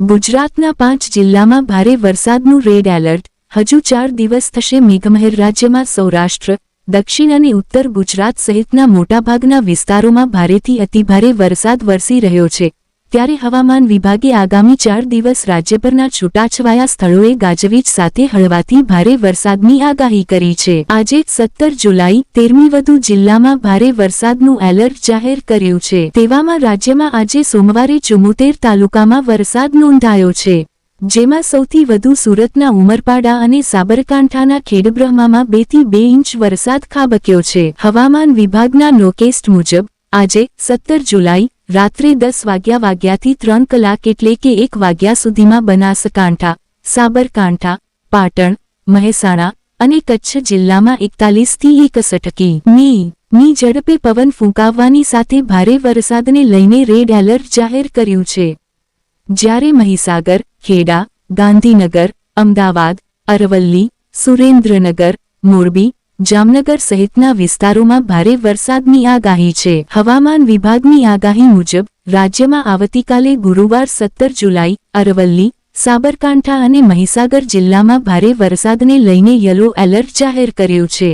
ગુજરાતના પાંચ જિલ્લામાં ભારે વરસાદનું રેડ એલર્ટ. હજુ ચાર દિવસ થશે મેઘમહેર રાજ્યમાં સૌરાષ્ટ્ર, દક્ષિણ અને ઉત્તર ગુજરાત સહિતના મોટાભાગના વિસ્તારોમાં ભારેથી અતિભારે વરસાદ વરસી રહ્યો છે. ત્યારે હવામાન વિભાગે આગામી ચાર દિવસ રાજ્યભરના છૂટાછવાયા સ્થળોએ ગાજવીજ સાથે હળવાથી ભારે વરસાદની આગાહી કરી છે. આજે સત્તર જુલાઈ તેરમી વધુ જિલ્લામાં ભારે વરસાદનું એલર્ટ જાહેર કર્યું છે. તેવામાં રાજ્યમાં આજે સોમવારે ચુમ્મોતેર તાલુકામાં વરસાદ નોંધાયો છે. જેમાં સૌથી વધુ સુરતના ઉમરપાડા અને સાબરકાંઠાના ખેડબ્રહ્મામાં બેથી બે ઇંચ વરસાદ ખાબક્યો છે. હવામાન વિભાગના નોકેસ્ટ મુજબ, આજે સત્તર જુલાઈ રાત્રે દસ વાગ્યા વાગ્યાથી ત્રણ કલાક એટલે કે એક વાગ્યા સુધીમાં બનાસકાંઠા, સાબરકાંઠા, પાટણ, મહેસાણા અને કચ્છ જિલ્લામાં એકતાલીસથી એકસઠ મી. ની ઝડપે પવન ફૂંકાવવાની સાથે ભારે વરસાદને લઈને રેડ એલર્ટ જાહેર કર્યું છે. જ્યારે મહીસાગર, ખેડા, ગાંધીનગર, અમદાવાદ, અરવલ્લી, સુરેન્દ્રનગર, મોરબી જામનગર સહિતના વિસ્તારોમાં ભારે વરસાદની આગાહી છે. હવામાન વિભાગની આગાહી મુજબ, રાજ્યમાં આવતીકાલે ગુરુવાર સત્તર જુલાઈ, અરવલ્લી, સાબરકાંઠા અને મહીસાગર જિલ્લામાં ભારે વરસાદને લઈને યલો એલર્ટ જાહેર કર્યું છે.